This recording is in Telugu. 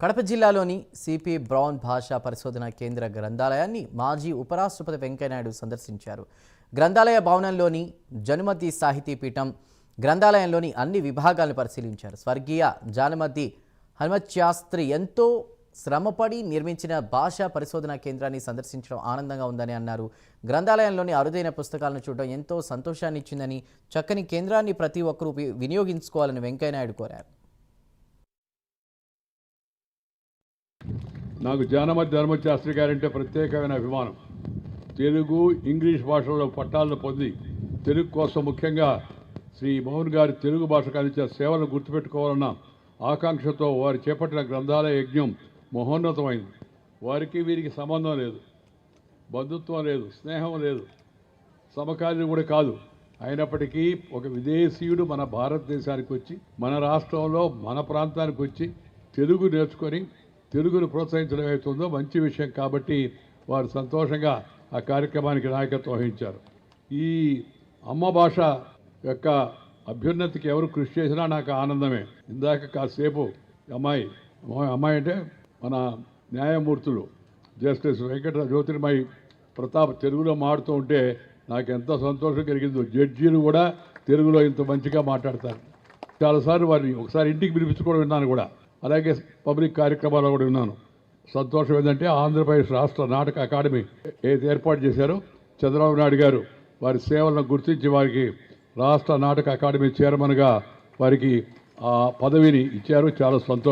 కడప జిల్లాలోని సిపి బ్రౌన్ భాషా పరిశోధన కేంద్ర గ్రంథాలయాన్ని మాజీ ఉపరాష్ట్రపతి వెంకయ్యనాయుడు సందర్శించారు. గ్రంథాలయ భవనంలోని జనుమతి సాహితీ పీఠం గ్రంథాలయంలోని అన్ని విభాగాలను పరిశీలించారు. స్వర్గీయ జానమతి హనుమత్శాస్త్రి ఎంతో శ్రమపడి నిర్మించిన భాషా పరిశోధన కేంద్రాన్ని సందర్శించడం ఆనందంగా ఉందని అన్నారు. గ్రంథాలయంలోని అరుదైన పుస్తకాలను చూడడం ఎంతో సంతోషాన్ని ఇచ్చిందని చక్కని కేంద్రాన్ని ప్రతి ఒక్కరూ వినియోగించుకోవాలని వెంకయ్యనాయుడు కోరారు. నాకు జానమ ధర్మశాస్త్రి గారంటే ప్రత్యేకమైన అభిమానం. తెలుగు ఇంగ్లీష్ భాషలో పట్టాలను పొంది తెలుగు కోసం ముఖ్యంగా శ్రీ మోహన్ గారి తెలుగు భాషకు అందించిన సేవలను గుర్తుపెట్టుకోవాలన్న ఆకాంక్షతో వారు చేపట్టిన గ్రంథాలయ యజ్ఞం మహోన్నతమైంది. వారికి వీరికి సంబంధం లేదు బంధుత్వం లేదు స్నేహం లేదు సమకాలీన కూడా కాదు. అయినప్పటికీ ఒక విదేశీయుడు మన భారతదేశానికి వచ్చి మన రాష్ట్రంలో మన ప్రాంతానికి వచ్చి తెలుగు నేర్చుకొని తెలుగును ప్రోత్సహించడం అవుతుందో మంచి విషయం కాబట్టి వారు సంతోషంగా ఆ కార్యక్రమానికి నాయకత్వం వహించారు. ఈ అమ్మ భాష యొక్క అభ్యున్నతికి ఎవరు కృషి చేసినా నాకు ఆనందమే. ఇందాక కాసేపు అమ్మాయి అమ్మాయి- అమ్మాయి అంటే మన న్యాయమూర్తులు జస్టిస్ వెంకట జ్యోతిర్మయి ప్రతాప్ తెలుగులో మాడుతూ ఉంటే నాకు ఎంతో సంతోషం కలిగిందో. జడ్జీలు కూడా తెలుగులో ఇంత మంచిగా మాట్లాడతారు. చాలాసార్లు వారిని ఒకసారి ఇంటికి పిలిపించుకోవడం విన్నాను కూడా. అలాగే పబ్లిక్ కార్యక్రమాల్లో కూడా విన్నాను సంతోషం ఏంటంటే ఆంధ్రప్రదేశ్ రాష్ట్ర నాటక అకాడమీ ఏది ఏర్పాటు చేశారో చంద్రబాబు నాయుడు గారు వారి సేవలను గుర్తించి వారికి రాష్ట్ర నాటక అకాడమీ చైర్మన్గా వారికి ఆ పదవిని ఇచ్చారు. చాలా సంతోషం.